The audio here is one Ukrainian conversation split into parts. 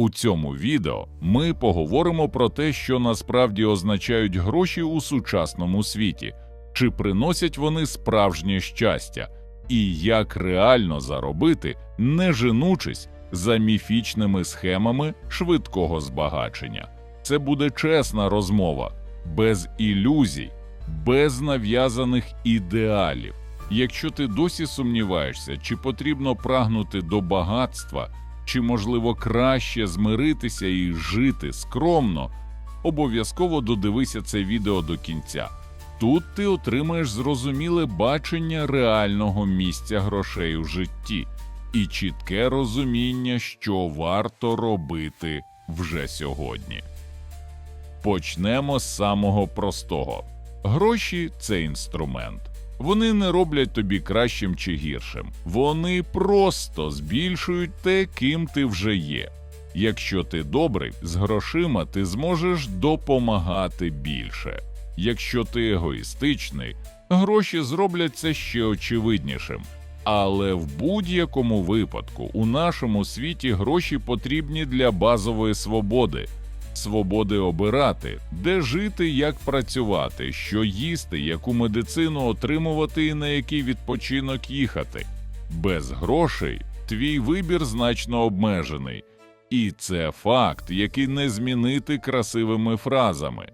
У цьому відео ми поговоримо про те, що насправді означають гроші у сучасному світі, чи приносять вони справжнє щастя, і як реально заробити, не женучись за міфічними схемами швидкого збагачення. Це буде чесна розмова, без ілюзій, без нав'язаних ідеалів. Якщо ти досі сумніваєшся, чи потрібно прагнути до багатства, чи можливо краще змиритися і жити скромно, обов'язково додивися це відео до кінця. Тут ти отримаєш зрозуміле бачення реального місця грошей у житті і чітке розуміння, що варто робити вже сьогодні. Почнемо з самого простого: гроші це інструмент. Вони не роблять тобі кращим чи гіршим. Вони просто збільшують те, ким ти вже є. Якщо ти добрий, з грошима ти зможеш допомагати більше. Якщо ти егоїстичний, гроші зроблять це ще очевиднішим. Але в будь-якому випадку у нашому світі гроші потрібні для базової свободи, свободи обирати, де жити, як працювати, що їсти, яку медицину отримувати і на який відпочинок їхати. Без грошей твій вибір значно обмежений, і це факт, який не змінити красивими фразами.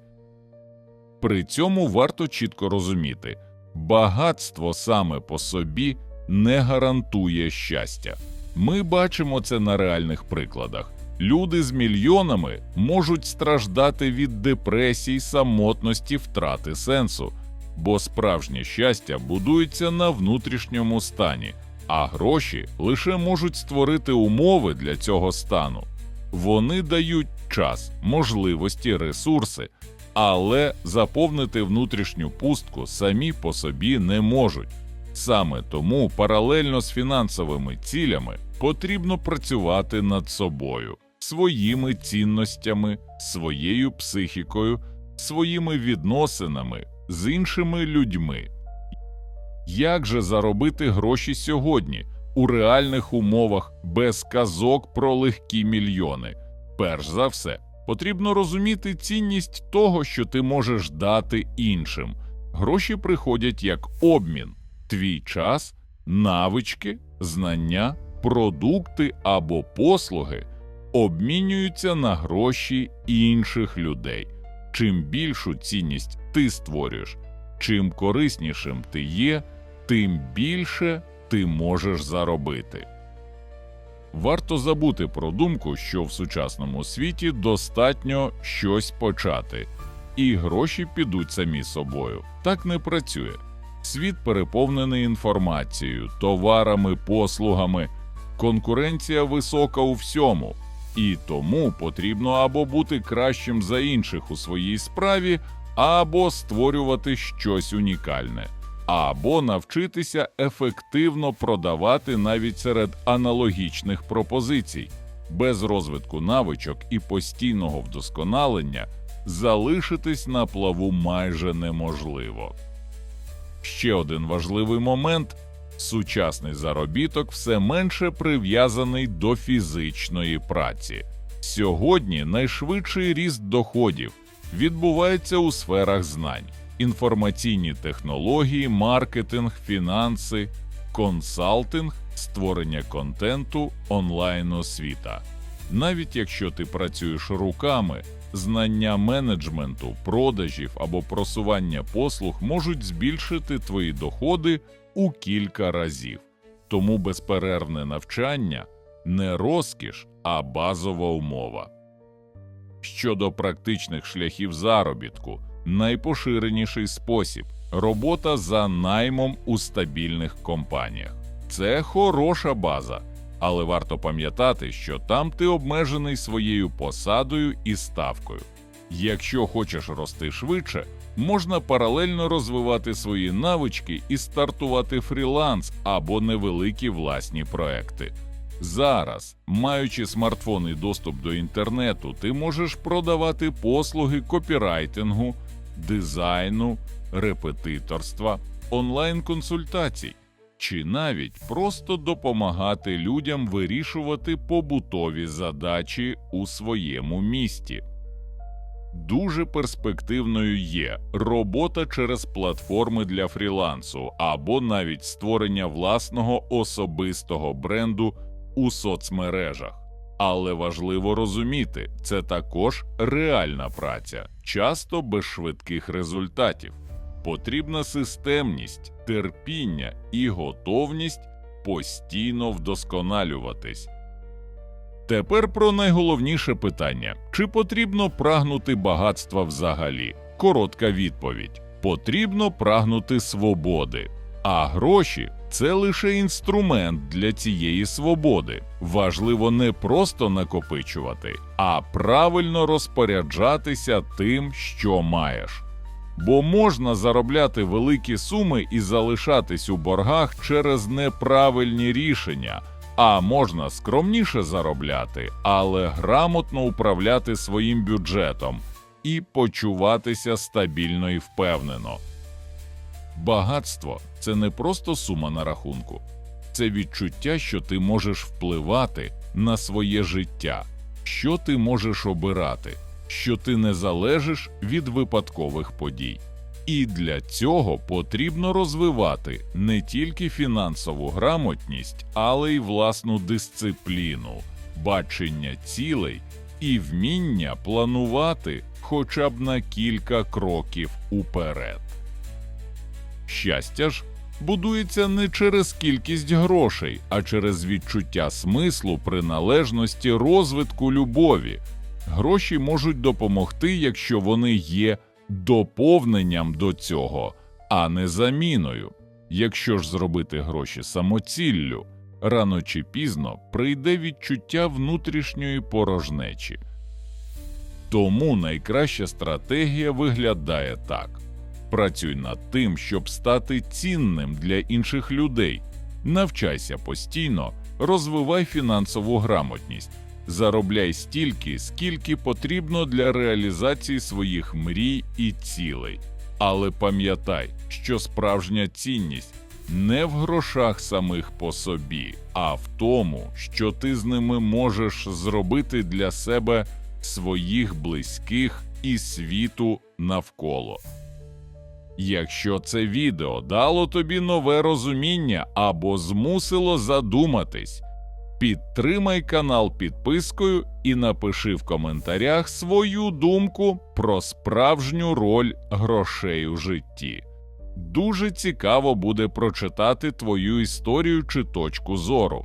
При цьому варто чітко розуміти, багатство саме по собі не гарантує щастя. Ми бачимо це на реальних прикладах. Люди з мільйонами можуть страждати від депресій, самотності, втрати сенсу, бо справжнє щастя будується на внутрішньому стані, а гроші лише можуть створити умови для цього стану. Вони дають час, можливості, ресурси, але заповнити внутрішню пустку самі по собі не можуть. Саме тому паралельно з фінансовими цілями потрібно працювати над собою, своїми цінностями, своєю психікою, своїми відносинами з іншими людьми. Як же заробити гроші сьогодні у реальних умовах без казок про легкі мільйони? Перш за все, потрібно розуміти цінність того, що ти можеш дати іншим. Гроші приходять як обмін твій час, навички, знання, продукти або послуги обмінюються на гроші інших людей. Чим більшу цінність ти створюєш, чим кориснішим ти є, тим більше ти можеш заробити. Варто забути про думку, що в сучасному світі достатньо щось почати, і гроші підуть самі собою. Так не працює. Світ переповнений інформацією, товарами, послугами, конкуренція висока у всьому, і тому потрібно або бути кращим за інших у своїй справі, або створювати щось унікальне, або навчитися ефективно продавати навіть серед аналогічних пропозицій. Без розвитку навичок і постійного вдосконалення залишитись на плаву майже неможливо. Ще один важливий момент сучасний заробіток все менше прив'язаний до фізичної праці. Сьогодні найшвидший ріст доходів відбувається у сферах знань, інформаційні технології, маркетинг, фінанси, консалтинг, створення контенту, онлайн освіта. Навіть якщо ти працюєш руками, знання менеджменту, продажів або просування послуг можуть збільшити твої доходи у кілька разів. Тому безперервне навчання не розкіш, а базова умова. Щодо практичних шляхів заробітку, найпоширеніший спосіб робота за наймом у стабільних компаніях. Це хороша база, але варто пам'ятати, що там ти обмежений своєю посадою і ставкою. Якщо хочеш рости швидше, можна паралельно розвивати свої навички і стартувати фріланс або невеликі власні проекти. Зараз, маючи смартфон і доступ до інтернету, ти можеш продавати послуги копірайтингу, дизайну, репетиторства, онлайн-консультацій. чи навіть просто допомагати людям вирішувати побутові задачі у своєму місті. Дуже перспективною є робота через платформи для фрілансу або навіть створення власного особистого бренду у соцмережах. Але важливо розуміти, це також реальна праця, часто без швидких результатів. Потрібна системність, терпіння і готовність постійно вдосконалюватись. Тепер про найголовніше питання: чи потрібно прагнути багатства взагалі? Коротка відповідь: потрібно прагнути свободи, а гроші це лише інструмент для цієї свободи. Важливо не просто накопичувати, а правильно розпоряджатися тим, що маєш. Бо можна заробляти великі суми і залишатись у боргах через неправильні рішення, а можна скромніше заробляти, але грамотно управляти своїм бюджетом і почуватися стабільно і впевнено. Багатство це не просто сума на рахунку, це відчуття, що ти можеш впливати на своє життя, що ти можеш обирати, що ти не залежиш від випадкових подій. І для цього потрібно розвивати не тільки фінансову грамотність, але й власну дисципліну, бачення цілей і вміння планувати хоча б на кілька кроків уперед. Щастя ж будується не через кількість грошей, а через відчуття смислу, приналежності, розвитку любові. Гроші можуть допомогти, якщо вони є доповненням до цього, а не заміною. Якщо ж зробити гроші самоціллю, рано чи пізно прийде відчуття внутрішньої порожнечі. Тому найкраща стратегія виглядає так: працюй над тим, щоб стати цінним для інших людей, навчайся постійно, розвивай фінансову грамотність, заробляй стільки, скільки потрібно для реалізації своїх мрій і цілей. Але пам'ятай, що справжня цінність не в грошах самих по собі, а в тому, що ти з ними можеш зробити для себе своїх близьких і світу навколо. Якщо це відео дало тобі нове розуміння або змусило задуматись, підтримай канал підпискою і напиши в коментарях свою думку про справжню роль грошей у житті. Дуже цікаво буде прочитати твою історію чи точку зору.